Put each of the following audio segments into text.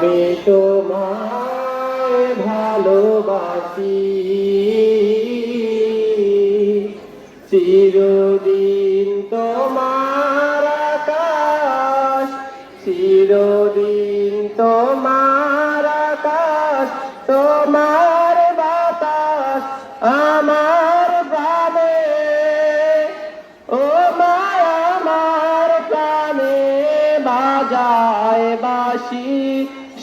আমি তোমায় ভালোবাসি। চিরদিন তোমার আকাশ, চিরদিন তোমার আকাশ, তোমার বাতাস আমার প্রাণে। ও মায় আমার প্রাণে বাজায় বাসি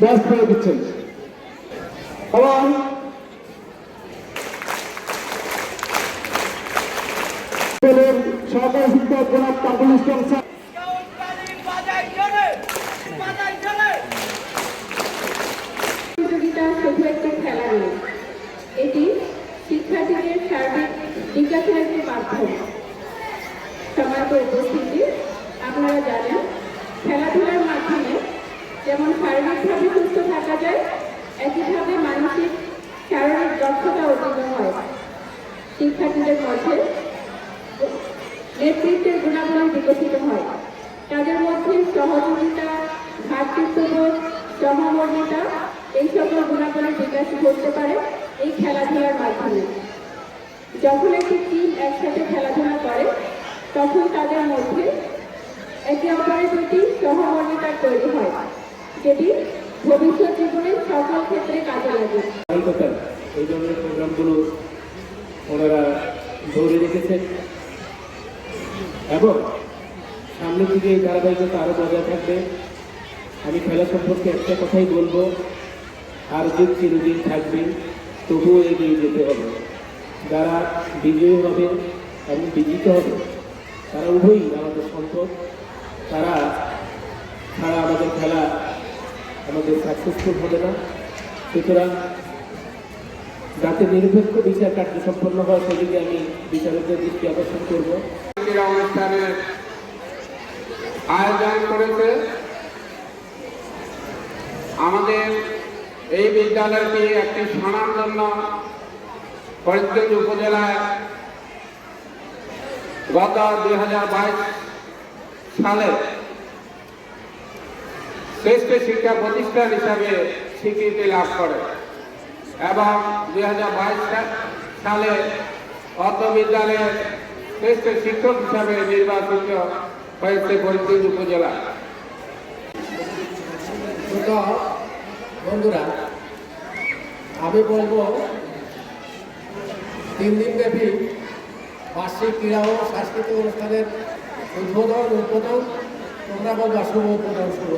ব্যস্ত হয়ে দিচ্ছেন এবং সহকারী শিক্ষক জনাব কাবুল ইসলাম যেমন শারীরিকভাবে সুস্থ থাকা যায়, একইভাবে মানসিক, শারীরিক দক্ষতা অর্জিত হয়। শিক্ষার্থীদের মধ্যে নেতৃত্বের গুণাবলী বিকশিত হয়। তাদের মধ্যে সহযোগিতা ভ্রাতৃত্ববোধ সহমর্মিতা এই সকল গুণাবলীর বিকাশ করতে পারে এই খেলাধুলার মাধ্যমে। যখন একটি টিম একসাথে খেলাধুলা করে, তখন তাদের মধ্যে একে অপরের প্রতি সহমর্মিতা তৈরি হয়। যেটি ভবিষ্যৎ জীবনের সকল ক্ষেত্রে কাজে লাগে। এই ধরনের প্রোগ্রামগুলো ওনারা ধরে রেখেছেন। এবং সামনের দিকে এই ধারাবাহিকতা আরও বজায় থাকবে। আমি খেলা সম্পর্কে একটা কথাই বলব। আর যে চিরদিন থাকবে, তবুও এগিয়ে যেতে হবে। যারা বিজয়ী হবে এবং বিজিত হবে, তারা উভয়ই আমাদের সম্পদ। তারা ছাড়া আমাদের খেলা আমাদের সাকসেসফুল হবে না। সুতরাং যাতে নিরপেক্ষ বিচার কার্য সম্পন্ন হয় সেদিকে আমি বিচারকদের দৃষ্টি আকর্ষণ করব। অনুষ্ঠানের আয়োজন করেছে আমাদের এই বিদ্যালয়টি একটি স্বনামধন্য ফরিদগঞ্জ উপজেলায় গত দুই হাজার বাইশ সালে শ্রেষ্ঠ শিক্ষা প্রতিষ্ঠান হিসাবে স্বীকৃতি লাভ করে। এবং দু হাজার বাইশ সালে অত বিদ্যালয়ের শ্রেষ্ঠ শিক্ষক হিসাবে নির্বাচিত হয়েছে ফরিদগঞ্জ উপজেলা। বন্ধুরা, আমি বলব, তিন দিন ব্যাপী বার্ষিক ক্রীড়া ও সাংস্কৃতিক অনুষ্ঠানের উদ্বোধন উদ্বোধন। তোমরা বলবা, শুভ উদ্বোধন, শুভ।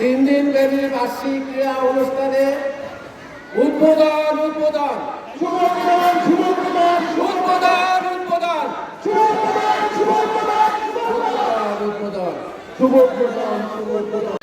তিন দিন ব্যাপী বার্ষিক ক্রীড়া অনুষ্ঠানে উদ্বোধন উদ্বোধন। উদ্বোধন উদ্বোধন। উদ্বোধন উদ্বোধন শুভ উদ্বোধন শুভ উদ্বোধন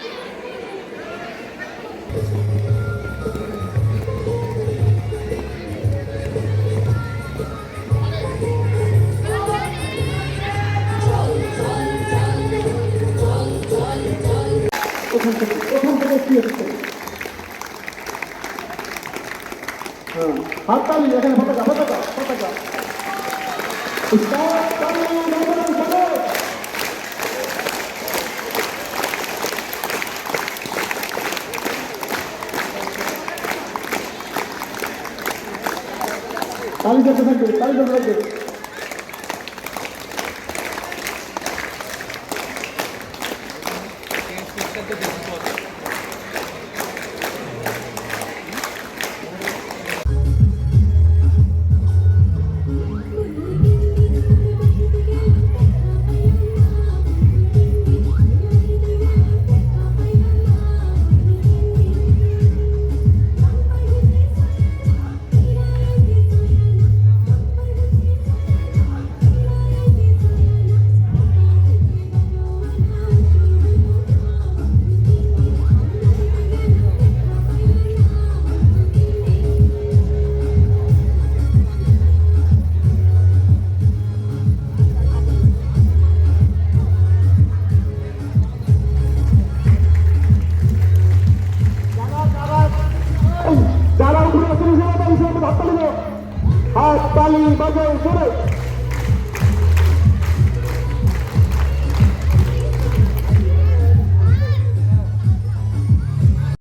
ওখান থেকে ওখান থেকে কি হচ্ছে হ্যাঁ হাত তালি এখানে পতাকা পতাকা পতাকা তালি, করতে থাকবে তালি করতে থাকবে। 125 votos. Nathalie, mais um,